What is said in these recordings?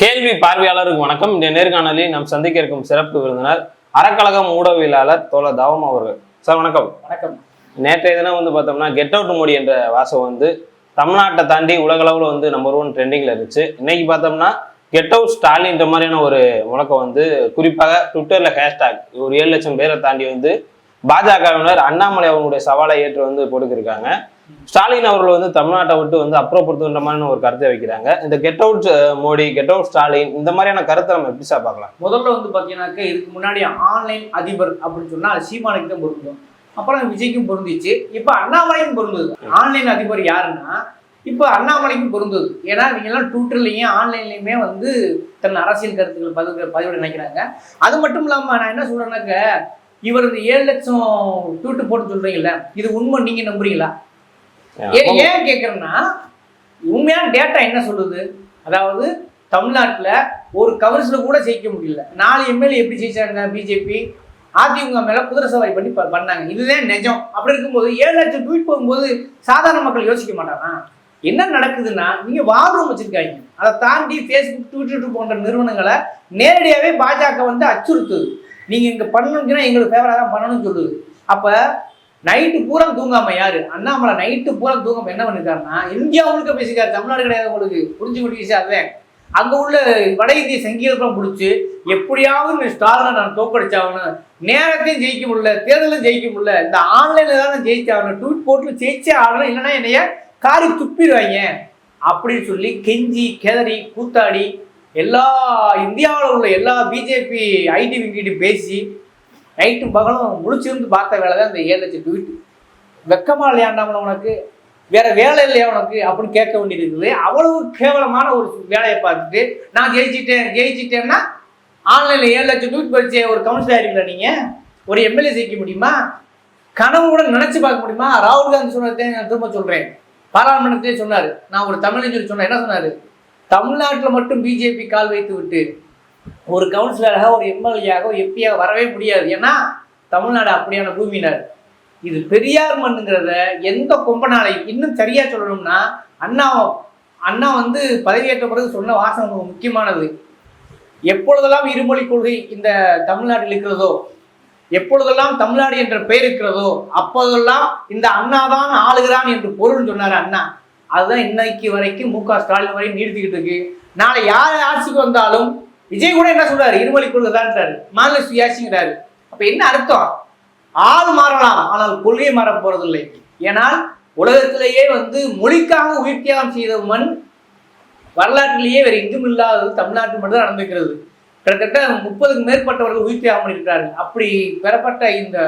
கேள்வி பார்வையாளருக்கு வணக்கம். இந்த நேர்காணலில் நாம் சந்திக்க இருக்கும் சிறப்பு விருந்தினர் அறக்கழகம் ஊடகவியலாளர் தோழர் தவம் அவர்கள். சார் வணக்கம். வணக்கம். நேற்றைய தினம் வந்து பார்த்தோம்னா கெட் அவுட் மோடி என்ற வாசகம் வந்து தமிழ்நாட்டை தாண்டி உலகளவில் வந்து நம்பர் ஒன் ட்ரெண்டிங்கில் இருந்துச்சு. இன்னைக்கு பார்த்தோம்னா கெட் அவுட் ஸ்டாலின்ற மாதிரியான ஒரு முழக்கம் வந்து குறிப்பாக ட்விட்டரில் ஹேஷ்டாக் ஒரு ஏழு லட்சம் பேரை தாண்டி வந்து பாஜகவினர் அண்ணாமலை அவங்களுடைய சவாலை ஏற்று வந்து கொடுக்கிருக்காங்க ஸ்டாலின் அவர்கள் வந்து தமிழ்நாட்டை விட்டு வந்து அப்புறப்படுத்துகின்ற மாதிரியான ஒரு கருத்தை வைக்கிறாங்க. இந்த get out Modi get out Stalin இந்த மாதிரியான கருத்தை நம்ம எப்படி சார் பார்க்கலாம்? முதல்ல வந்து பார்த்தீங்கன்னாக்க இதுக்கு முன்னாடி ஆன்லைன் அதிபர் அப்படின்னு சொன்னா அது சீமானுக்கு தான் பொருந்தும். அப்புறம் விஜய்க்கும் பொருந்துச்சு. இப்போ அண்ணாமலைக்கும் பொருந்தது. ஆன்லைன் அதிபர் யாருன்னா இப்போ அண்ணாமலைக்கும் பொருந்தது. ஏன்னா இவங்கெல்லாம் ட்விட்டர்லையும் ஆன்லைன்லையுமே வந்து தன் அரசியல் கருத்துக்கள் பதிவு பதிவிட நினைக்கிறாங்க. அது மட்டும் இல்லாமல் நான் என்ன சொல்றேன்னாக்க இவர் இந்த ஏழு லட்சம் ட்வீட் போட்டு சொல்றீங்கல்ல இது உண்மை நீங்க நம்புறீங்களா? ஏன் கேட்குறேன்னா உண்மையான டேட்டா என்ன சொல்லுது? அதாவது தமிழ்நாட்டில் ஒரு கவுன்சிலர் கூட ஜெயிக்க முடியல. நாலு எம்எல்ஏ எப்படி ஜெயிச்சாங்க பிஜேபி அதிமுக மேல குதிரை சவாரி பண்ணி பண்ணாங்க. இதுதான் நிஜம். அப்படி இருக்கும்போது ஏழு லட்சம் ட்வீட் போகும்போது சாதாரண மக்கள் யோசிக்க மாட்டாங்க என்ன நடக்குதுன்னா நீங்க வார் ரூம் வச்சிருக்காங்க. அதை தாண்டி ஃபேஸ்புக் ட்விட்டர் போன்ற நிறுவனங்களை நேரடியாகவே பாஜக வந்து அச்சுறுத்துது. நீங்க இங்க பண்ணணுங்கன்னா எங்களுக்கு ஃபேவரா தான் பண்ணணும்னு சொல்லுது. அப்ப நைட்டு பூரா தூங்காம யாரு? அண்ணாமலை நைட்டு பூரா தூங்காம என்ன பண்ணிருக்காருன்னா இந்தியா முழுக்க பேசிக்காரு. தமிழ்நாடு கிடையாது உங்களுக்கு. புரிஞ்சு முடிச்சு அதுதான் அங்க உள்ள வட இந்திய சங்கீதம் பிடிச்சி எப்படியாவது இந்த ஸ்டாலினை நான் தோக்கடிச்சாகணும் நேரத்தையும் ஜெயிக்க முடியல தேர்தலும் ஜெயிக்க முடியல. இந்த ஆன்லைன்ல தானே ஜெயிச்சாகணும். ட்வீட் போட்டு ஜெயிச்சே ஆகணும். இல்லைன்னா என்னைய காரி துப்பிடுவாங்க. அப்படின்னு சொல்லி கெஞ்சி கெதறி கூத்தாடி எல்லா இந்தியாவில் உள்ள எல்லா பிஜேபி ஐடி விங்கிட்டு பேசி நைட்டும் பகலும் முழிச்சிருந்து பார்த்த வேலை தான் இந்த ஏழு லட்சம் ட்வீட். வெக்கமா இல்லையா உனக்கு? வேற வேலை இல்லையா உனக்கு? அப்படின்னு கேட்க வேண்டியது இருக்குது அவ்வளவு கேவலமான ஒரு வேலையை பார்த்துட்டு நான் ஜெயிச்சிட்டேன் ஜெயிச்சிட்டேன்னா ஆன்லைனில் ஏழு லட்சம் ட்வீட் படிச்ச ஒரு கவுன்சிலர் இருக்கீங்களா நீங்கள் ஒரு எம்எல்ஏ ஜெயிக்க முடியுமா? கனவு கூட நினச்சி பார்க்க முடியுமா? ராகுல் காந்தி சொன்னதே நான் திரும்ப சொல்கிறேன் பாராளுமன்றத்திலே சொன்னார். நான் ஒரு தமிழஞ்சொல்லி சொன்னேன். என்ன சொன்னார்? தமிழ்நாட்டில் மட்டும் பிஜேபி கால் வைத்து விட்டு ஒரு கவுன்சிலராக ஒரு எம்எல்ஏயாக ஒரு எம்பியாக வரவே முடியாது. ஏன்னா தமிழ்நாடு அப்படியான பூமியினர் இது பெரியார் மண்ணுங்கிறத எந்த கொம்பனாலை இன்னும் சரியாக சொல்லணும்னா அண்ணா அண்ணா வந்து பதவியேற்ற பிறகு சொன்ன வாசகம் ரொம்ப முக்கியமானது. எப்பொழுதெல்லாம் இருமொழி கொள்கை இந்த தமிழ்நாட்டில் இருக்கிறதோ எப்பொழுதெல்லாம் தமிழ்நாடு என்ற பெயர் இருக்கிறதோ அப்போதெல்லாம் இந்த அண்ணா தான் ஆளுகிறான் என்று பொருள் சொன்னார் அண்ணா. அதுதான் இன்னைக்கு வரைக்கும் மு க ஸ்டாலின் வரை நீடித்துக்கிட்டு இருக்கு. நாளை யார் ஆட்சிக்கு வந்தாலும் விஜய் கூட என்ன சொல்றாரு? இருமொழி கொள்கை தான்றாரு மாநில சுயாட்சிங்கிறாரு. அப்ப என்ன அர்த்தம்? ஆள் மாறலாம் ஆனால் கொள்கை மாற போறதில்லை. ஏனால் உலகத்திலேயே வந்து மொழிக்காக உயிர் தியாகம் செய்த மண் வரலாற்றிலேயே வேற எங்கும் இல்லாதது தமிழ்நாட்டில் மட்டும்தான் நடந்திருக்கிறது. கிட்டத்தட்ட முப்பதுக்கு மேற்பட்டவர்கள் உயிர் தியாகம் பண்ணியிருக்கிறார்கள். அப்படி பெறப்பட்ட இந்த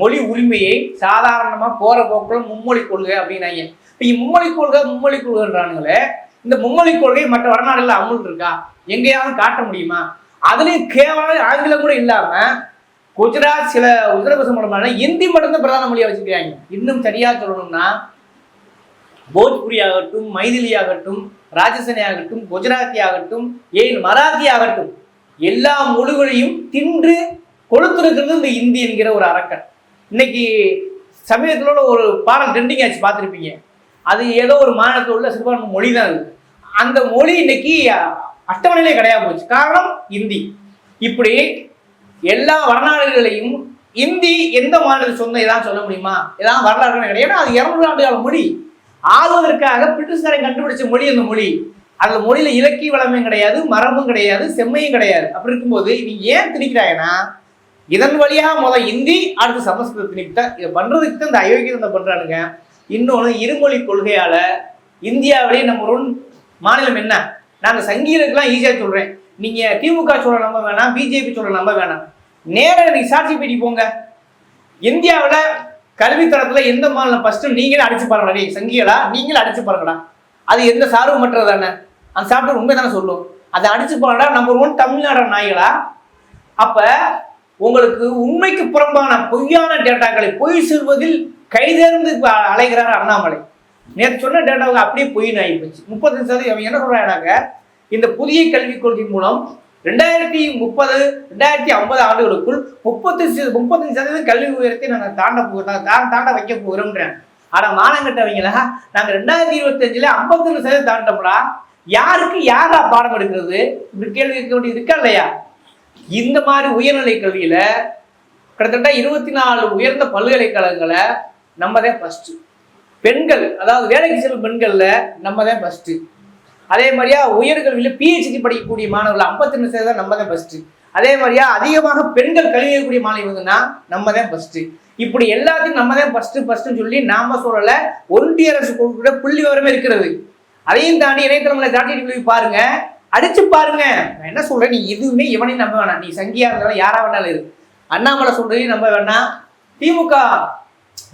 மொழி உரிமையை சாதாரணமாக போற போக்குல மும்மொழி கொள்கை அப்படின்னாங்க. இப்போ மும்மொழி கொள்கை மும்மொழி கொள்கைன்றானுங்களே இந்த மும்மொழி கொள்கை மற்ற வடநாடுகளில் அமுல் இருக்கா? எங்கேயாவது காட்ட முடியுமா? அதுலேயும் கேவலம் ஆங்கிலம் கூட இல்லாமல் குஜராத் சில உத்தரப்பிரதேச மூலமான இந்தி மட்டும்தான் பிரதான மொழியாக வச்சுக்கிறாங்க. இன்னும் சரியாக சொல்லணும்னா போஜ்புரி ஆகட்டும் மைதிலி ஆகட்டும் ராஜஸ்தானி ஆகட்டும் குஜராத்தி ஆகட்டும் ஏன் மராத்தி ஆகட்டும் எல்லா மொழிகளையும் தின்று கொளுத்திருக்கிறது இந்த இந்தி என்கிற ஒரு அரக்கன். இன்னைக்கு சமீபத்தில் ஒரு பாடம் ட்ரெண்டிங் ஆச்சு பார்த்துருப்பீங்க. அது ஏதோ ஒரு மாநிலத்தில் உள்ள சிறுபான்மை மொழி தான் அது. அந்த மொழி இன்னைக்கு அட்டவணையிலே கிடையாது போச்சு. காரணம் இந்தி. இப்படி எல்லா வரலாறுகளையும் இந்தி எந்த மாநிலத்துக்கு சொந்தம் ஏதாவது சொல்ல முடியுமா? ஏதாவது வரலாறு கிடையாது அது இரநூறு ஆண்டு கால மொழி. ஆளுவதற்காக பிரிட்டிஷ்காரன் கண்டுபிடிச்ச மொழி அந்த மொழி. அந்த மொழியில இலக்கிய வளமும் கிடையாது மரபும் கிடையாது செம்மையும் கிடையாது. அப்படி இருக்கும்போது நீ ஏன் திணிக்கிறாங்கன்னா இதன் வழியாக முதல் இந்தி அடுத்து சமஸ்கிருதம் திணிக்கிட்டா இதை பண்றதுக்கு தான் இந்த அயோக்கியத்தை பண்றானுங்க. இன்னொன்று இருமொழி கொள்கையால இந்தியாவிலேயே நம்ம ஒரு மாநிலம் என்ன? நாங்கள் சங்கீதத்துக்குலாம் ஈஸியாக சொல்கிறேன் நீங்கள் திமுக சொல்ல நம்ப வேணாம் பிஜேபி சொல்ல நம்ப வேணாம். நேராக நீங்கள் சாட்சி பேட்டி போங்க. இந்தியாவில் கல்வித்தரத்தில் எந்த மாநிலம் ஃபஸ்ட்டு நீங்களே அடிச்சு பாருங்களா நீ சங்கிகளா நீங்களே அடிச்சு பாருங்களா அது எந்த சார்புமற்றது தானே? அந்த சாப்பிட்டு உண்மை தானே சொல்லும். அதை அடிச்சு பாருடா நம்பர் ஒன் தமிழ்நாடு நாய்களா அப்போ உங்களுக்கு உண்மைக்கு புறம்பான பொய்யான டேட்டாக்களை பொய் சொல்வதில் கைதேர்ந்து அலைகிறார் அண்ணாமலை. நேற்று சொன்ன டேட்டாவுக்கு அப்படியே பொய்னு ஆகி போச்சு முப்பத்தஞ்சு சதவீதம் அவங்க என்ன சொல்றாங்க இந்த புதிய கல்விக் கொள்கை மூலம் ரெண்டாயிரத்தி முப்பது ரெண்டாயிரத்தி ஐம்பது ஆண்டுகளுக்குள் முப்பத்தஞ்சு முப்பத்தஞ்சு சதவீதம் கல்வி உயரத்தை நாங்கள் தாண்ட போகிறோம் தா- தாண்ட வைக்க போகிறோம்ன்றேன் ஆனால் மானங்கட்டவங்களா நாங்கள் ரெண்டாயிரத்தி இருபத்தஞ்சில் ஐம்பத்தொன்று சதவீதம் தாண்டோம்னா யாருக்கு யாரா பாடம் எடுக்கிறது? இப்படி கேள்வி கேட்க வேண்டியது இருக்கா இல்லையா? இந்த மாதிரி உயர்நிலை கல்வியில் கிட்டத்தட்ட இருபத்தி நாலு உயர்ந்த பல்கலைக்கழகங்களை நம்ம தான் பெண்கள் அதாவது வேலைக்கு செல்லும் பெண்களில் நம்ம தான் ஃபஸ்ட்டு அதே மாதிரியா உயர்கல்வியில் பிஹெச்டி படிக்கக்கூடிய மாணவர்கள் 52% சதவீதம் நம்ம தான் ஃபஸ்ட்டு அதே மாதிரியா அதிகமாக பெண்கள் கல்வி கற்கக்கூடிய மாணவர்கள்னா நம்ம தான் ஃபஸ்ட்டு இப்படி எல்லாத்தையும் நம்ம தான் ஃபஸ்ட்டு ஃபஸ்ட்டுன்னு சொல்லி நாம சொல்லலை ஒன்றிய அரசு கூட புள்ளி விவரமே இருக்கிறது. அதையும் தாண்டி இணையதளங்களை தாண்டி போய் பாருங்க. அடிச்சு பாருங்க. நான் என்ன சொல்றேன்? நீ எதுவுமே இவனையும் நம்ப வேணாம். நீ சங்கியா இருந்தாலும் யாரா வேணாலும் இரு. அண்ணாமலை சொல்றதையும் நம்ப வேணாம். திமுக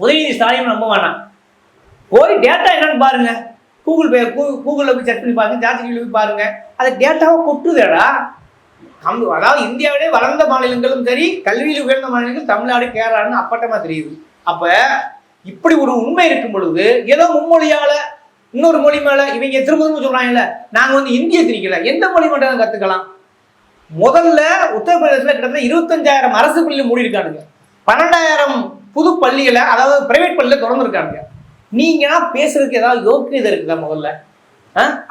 உதயநிதி ஸ்டாலின் நம்ப வேணாம். போய் டேட்டா என்னன்னு பாருங்க. கூகுள் பே கூகுளில் போய் செக் பண்ணி பாருங்க ஜார்ஜியில் போய் பாருங்க. அது டேட்டாவை கொட்டுதேடா. தமிழ் அதாவது இந்தியாவிலே வளர்ந்த மாநிலங்களும் சரி கல்வியில் உயர்ந்த மாநிலங்கள் தமிழ்நாடு கேரளான்னு அப்பட்டமா தெரியுது. அப்ப இப்படி ஒரு உண்மை இருக்கும் பொழுது ஏதோ மும்மொழியால இன்னொரு மொழி மேல இவங்க திரும்ப திரும்ப சொல்றாங்கல்ல நாங்க வந்து இந்திய திணிக்கல. எந்த மொழி மட்டும் கத்துக்கலாம்? முதல்ல உத்தரப்பிரதேசத்தில் கிட்டத்தட்ட இருபத்தஞ்சாயிரம் அரசு பள்ளியில் மூடி இருக்கானுங்க பன்னெண்டாயிரம் புது பள்ளிகளை அதாவது பிரைவேட் பள்ளியில் திறந்துருக்கானுங்க. நீங்கன்னா பேசுறதுக்கு ஏதாவது யோக்கியதை இருக்குதா முதல்ல?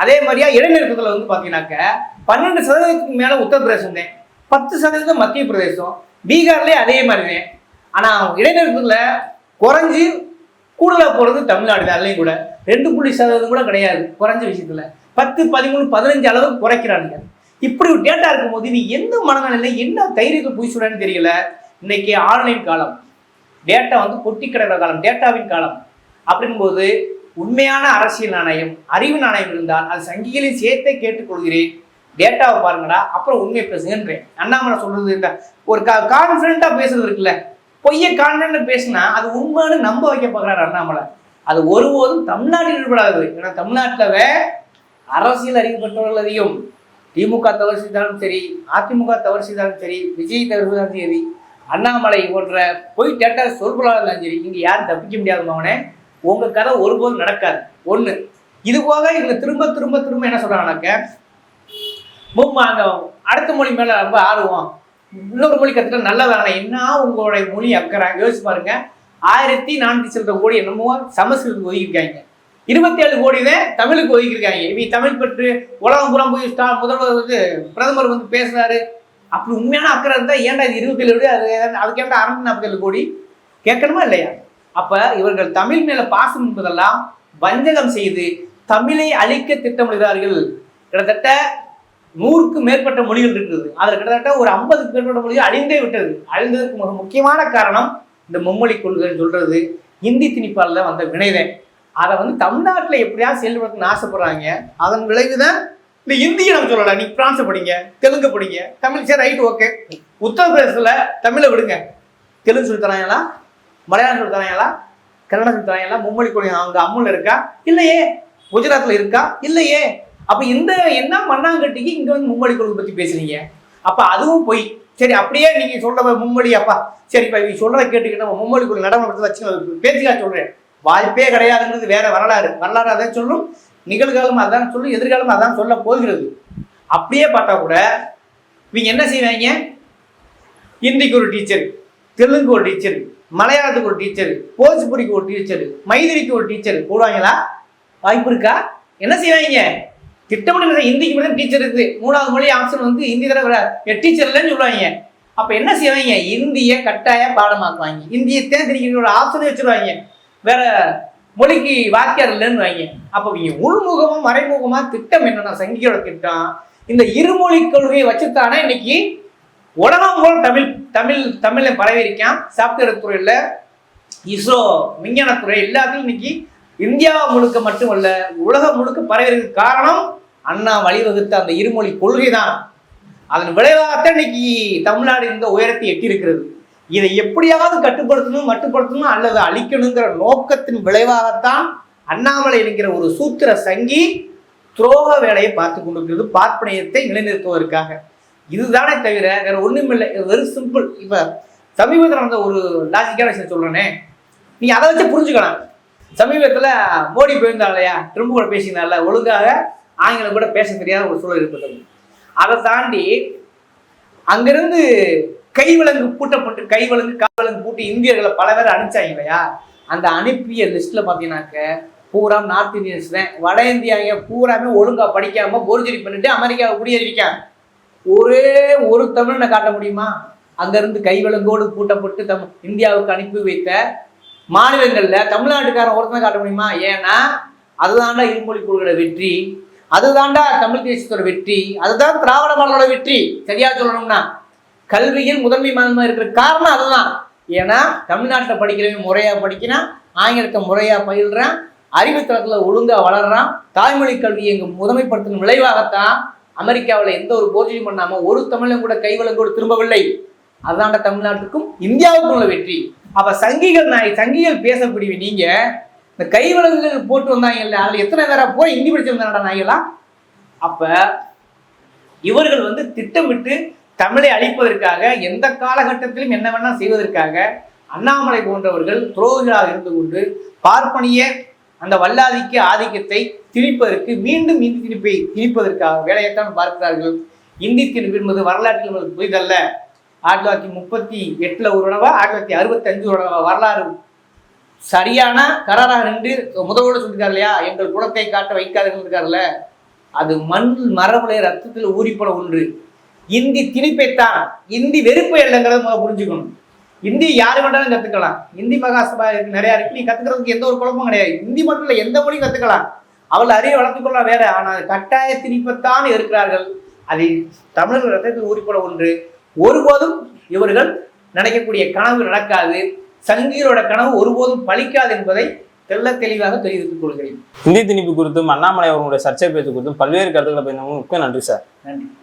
அதே மாதிரியா இடைநிறுத்தத்தில் வந்து பார்த்தீங்கன்னாக்க பன்னெண்டு சதவீதத்துக்கு மேலே உத்தரப்பிரதேசம் தான் பத்து சதவீதம் மத்திய பிரதேசம் பீகார்லேயே அதே மாதிரி தான் ஆனால் இடைநிறுத்தத்தில் குறைஞ்சி கூடுதலாக போகிறது தமிழ்நாடு தான் அதுலேயும் கூட. ரெண்டு புள்ளி சதவீதம் கூட கிடையாது குறைஞ்ச விஷயத்தில். பத்து பதிமூணு பதினஞ்சு அளவு குறைக்கிறானுங்க. இப்படி ஒரு டேட்டா இருக்கும்போது நீ எந்த மனநிலையில் என்ன தைரியத்தை போய் சொல்றேன்னு தெரியல. இன்னைக்கு ஆன்லைன் காலம். டேட்டா வந்து கொட்டி கிடக்கிற காலம் டேட்டாவின் காலம். அப்படிங்கும்போது உண்மையான அரசியல் நாணயம் அறிவு நாணயம் இருந்தால் அது சங்கிகளின் சேர்த்தே கேட்டுக்கொள்கிறேன். டேட்டாவை பாருங்கடா அப்புறம் உண்மையை பேசுங்கன்றேன். அண்ணாமலை சொல்றது இந்த ஒரு கான்ஃபிடண்டா பேசுறது இருக்குல்ல பொய்ய கான்ஃபிடண்டா பேசினா அது உண்மைன்னு நம்ப வைக்க பார்க்குறாரு அண்ணாமலை. அது ஒருபோதும் தமிழ்நாட்டில் ஈடுபடாது ஏன்னா தமிழ்நாட்டில் அரசியல் அறிவுப்பட்டவர்கள் அதிகம். திமுக தவறு செய்தாலும் சரி அதிமுக தவறு செய்தாலும் சரி விஜய் தவறு செய்தாலும் சரி அண்ணாமலை போன்ற பொய் டேட்டா சொல்பொருளாக இருந்தாலும் சரி இங்கே யாரும் தப்பிக்க முடியாது மகனே உங்கள் கதை ஒருபோதும் நடக்காது. ஒன்று இது போக இவங்க திரும்ப திரும்ப திரும்ப என்ன சொல்கிறாங்கனாக்க மும்மா அடுத்த மொழி மேலே ரொம்ப ஆர்வம். இன்னொரு மொழி கத்துட்டா நல்லதானே என்ன உங்களுடைய மொழி அக்கறை? யோசிச்சு பாருங்க. ஆயிரத்தி நானூற்றி சில்லற கோடி என்னமோ சமஸ்கிருதத்துக்கு ஒதுக்கியிருக்காங்க. இருபத்தி ஏழு கோடி தான் தமிழுக்கு ஒதுக்கியிருக்காங்க. இவங்க தமிழ் பற்று உலகம் புறம் போய் ஸ்டா முதல்வர் வந்து பிரதமர் வந்து பேசுறாரு. அப்படி உண்மையான அக்கறை இருந்தால் ஏன்டா இது இருபத்தி ஏழு அது அதுக்கு ஏன்டா அறுநூத்தி நாற்பத்தேழு கோடி? கேட்கணுமா இல்லையா? அப்ப இவர்கள் தமிழ் மேல பாசம் என்பதெல்லாம் வஞ்சகம் செய்து தமிழை அழிக்க திட்டமிடுகிறார்கள். கிட்டத்தட்ட நூறுக்கு மேற்பட்ட மொழிகள் இருக்குது அதில் கிட்டத்தட்ட ஒரு ஐம்பதுக்கு மேற்பட்ட மொழிகள் அழிந்தே விட்டது. அழிந்ததுக்கு மிக முக்கியமான காரணம் இந்த மும்மொழி கொள்கைன்னு சொல்றது. இந்தி திணிப்பாலில் வந்த வினைதான். அதை வந்து தமிழ்நாட்டில் எப்படியாவது செயல்படுத்தணும்னு ஆசைப்படுறாங்க. அதன் விளைவு தான் இந்த இந்தியை நம்ம சொல்லலாம். நீ பிரான்ஸை படிங்க தெலுங்கு படிங்க தமிழ் சரி ரைட் ஓகே. உத்தரப்பிரதேசத்தில் தமிழை விடுங்க. தெலுங்கு சொல்லி தராங்களா? மலையாளம் சொல்லி கன்னட கன்னடம் சொல்லி மும்மொழி கொடி அவங்க அம்முல இருக்கா? இல்லையே. குஜராத்தில் இருக்கா? இல்லையே. அப்போ இந்த என்ன மண்ணாங்கட்டிக்கு இங்கே வந்து மும்மொழி கொள்கை பற்றி பேசுறீங்க? அப்போ அதுவும் போய். சரி அப்படியே நீங்கள் சொல்கிற மும்மொழி அப்பா. சரி இப்போ நீங்க சொல்கிறத கேட்டுக்கிட்டு நம்ம மும்மொழி கொள்கை நடைமுறை வச்சு பேச்சுக்கா சொல்கிறேன் வாய்ப்பே கிடையாதுன்றது வேற வரலாறு. வரலாறு அதான் சொல்லும். நிகழ்காலம் அதான் சொல்லும். எதிர்காலம் அதான் சொல்ல போகிறது. அப்படியே பார்த்தா கூட இவங்க என்ன செய்வாங்க? ஹிந்திக்கு ஒரு டீச்சர் தெலுங்கு ஒரு டீச்சர் மலையாளத்துக்கு ஒரு டீச்சர் போஜ்புரிக்கு ஒரு டீச்சர் மைதிரிக்கு ஒரு டீச்சர் போடுவாங்களா? வாய்ப்பு இருக்கா? என்ன செய்வாங்க? திட்டமிட்ட ஹிந்திக்கு மட்டும் டீச்சர் இருக்குது மூணாவது மொழி ஆப்ஷன் வந்து ஹிந்தி தர டீச்சர் இல்லைன்னு சொல்லுவாங்க. அப்போ என்ன செய்வாங்க? இந்திய கட்டாய பாடமாக்குவாங்க. இந்தியை தேர்ந்தெடுக்கிற ஒரு ஆப்ஷனே வச்சிருவாங்க. வேற மொழிக்கு வாக்கியார் இல்லைன்னு வாங்க. அப்போ இவங்க உள்முகமும் மறைமுகமாக திட்டம் என்னன்னா சங்கியோட திட்டம். இந்த இருமொழி கொள்கையை வச்சுத்தானே இன்னைக்கு உலகம் போல தமிழ் தமிழ் தமிழில் பரவி சாப்ட்வேர் துறையில் இஸ்ரோ விஞ்ஞானத்துறை எல்லாத்துலயும் இன்னைக்கு இந்தியா முழுக்க மட்டுமல்ல உலகம் முழுக்க பரவியிருக்க காரணம் அண்ணா வழிவகுத்த அந்த இருமொழி கொள்கை தான் அதன் விளைவாகத்தான் இன்னைக்கு தமிழ்நாடு இந்த உயரத்தை எட்டியிருக்கிறது. இதை எப்படியாவது கட்டுப்படுத்தணும் மட்டுப்படுத்தணும் அல்லது அழிக்கணுங்கிற நோக்கத்தின் விளைவாகத்தான் அண்ணாமலை என்கிற ஒரு சூத்திர சங்கி துரோக வேலையை பார்த்து கொண்டிருக்கிறது. பார்ப்பனையத்தை நிலைநிறுத்துவதற்காக. இதுதானே தவிர வேற ஒண்ணுமில்லை. வெரி சிம்பிள் இப்போ சமீபத்தில் நடந்த ஒரு லாஜிக்கான விஷயம் சொல்கிறேனே நீ அதை வச்சு புரிஞ்சுக்கலாம். சமீபத்தில் மோடி போயிருந்தா இல்லையா? திரும்ப கூட பேசினால ஒழுங்காக ஆங்கிலம் கூட பேச தெரியாத ஒரு சூழல் இருப்பது அதை தாண்டி அங்கிருந்து கைவிலங்கு பூட்டப்பட்டு கைவிலங்கு கால்விலங்கு பூட்டி இந்தியர்களை பல பேர் அனுப்பிச்சாங்க இல்லையா? அந்த அனுப்பிய லிஸ்ட்ல பார்த்தீங்கன்னாக்க பூரா நார்த் இந்தியன்ஸ் தான். வட இந்தியாங்க பூராமே ஒழுங்காக படிக்காம போர்ஜரி பண்ணிட்டு அமெரிக்காவை குடியேறிக்காங்க ஒரே ஒரு தமிழனை காட்ட முடியுமா? அங்கேருந்து கைவிலங்கோடு பூட்டப்பட்டு தம் இந்தியாவுக்கு அனுப்பி வைத்த மாநிலங்களில் தமிழ்நாட்டுக்காரன் ஒருத்தனை காட்ட முடியுமா? ஏன்னா அதுதான்டா இருமொழி கொள்கையோட வெற்றி. அதுதான்டா தமிழ் தேசியத்தோட வெற்றி. அதுதான் திராவிட மாடலோட வெற்றி. சரியா சொல்லணும்னா கல்வியில் முதன்மை மாநிலமா இருக்கிற காரணம் அதுதான். ஏன்னா தமிழ்நாட்டில் படிக்கிறவன் முறையாக படிக்கிறான் ஆங்கிலத்தை முறையாக பயில்றான் அறிவுத்தளத்தில் ஒழுங்காக வளர்றான் தாய்மொழி கல்வியை எங்கள் முதன்மைப்படுத்தின விளைவாகத்தான் அமெரிக்காவில் எந்த ஒரு போர்ஜரியும் பண்ணாமல் ஒரு தமிழன் கூட கைவலங்கோடு திரும்பவில்லை. அதாண்ட தமிழ்நாட்டுக்கும் இந்தியாவுக்கும் உள்ள வெற்றி. அப்போ சங்கிகள் நாய் சங்கிகள் பேசக்கூடிய நீங்க இந்த கைவலங்குகள் போட்டு வந்தாங்கல்ல அதில் எத்தனை பேராக போய் இந்தி படிச்சிருந்தாடா நாய்களா அப்போ இவர்கள் வந்து திட்டமிட்டு தமிழை அழிப்பதற்காக எந்த காலகட்டத்திலும் என்ன வேணால் செய்வதற்காக அண்ணாமலை போன்றவர்கள் துரோகிகளாக இருந்து கொண்டு பார்ப்பனிய அந்த வல்லாதிக்க ஆதிக்கத்தை திணிப்பதற்கு மீண்டும் இந்தி திணிப்பை திணிப்பதற்காக வேலையைத்தான் பார்க்கிறார்கள். இந்தி திணிப்பு என்பது வரலாற்றில் நமக்கு புரிதல்ல. ஆயிரத்தி தொள்ளாயிரத்தி முப்பத்தி எட்டுல ஒரு உணவா ஆயிரத்தி தொள்ளாயிரத்தி அறுபத்தி அஞ்சு ஒரு வரலாறு சரியான கராராக நின்று முதல்வோடு சொல்லியிருக்காரு இல்லையா? எங்கள் குலத்தை காட்ட வைக்காதுன்னு இருக்காருல்ல அது மண் மரபுடைய ரத்தத்தில் ஊறிப்பட ஒன்று. இந்தி திணிப்பைத்தான் இந்தி வெறுப்பு இல்லைங்கிறத முதல்ல புரிஞ்சுக்கணும். இந்தி யாரு வேண்டாலும் கத்துக்கலாம். இந்தி மகாசபா நிறைய இருக்கு. நீ கத்துக்கிறதுக்கு எந்த ஒரு குழப்பமும் கிடையாது. இந்தி மட்டும் இல்லை எந்த மொழியும் கத்துக்கலாம். அவள் அறிவை வளர்த்துக் கொள்ளலாம் வேற. ஆனால் கட்டாய திணிப்பத்தான் இருக்கிறார்கள் அது தமிழர் ரத்தத்தில் ஊறிப்பட ஒன்று. ஒருபோதும் இவர்கள் நினைக்கக்கூடிய கனவு நடக்காது. சங்கிகளோட கனவு ஒருபோதும் பலிக்காது என்பதை தெள்ள தெளிவாக தெரிவித்துக் கொள்கிறேன். இந்தி திணிப்பு குறித்தும் அண்ணாமலை அவர்களுடைய சர்ச்சை பேச்சு குறித்தும் பல்வேறு கருத்துக்களை மிக்க நன்றி சார். நன்றி.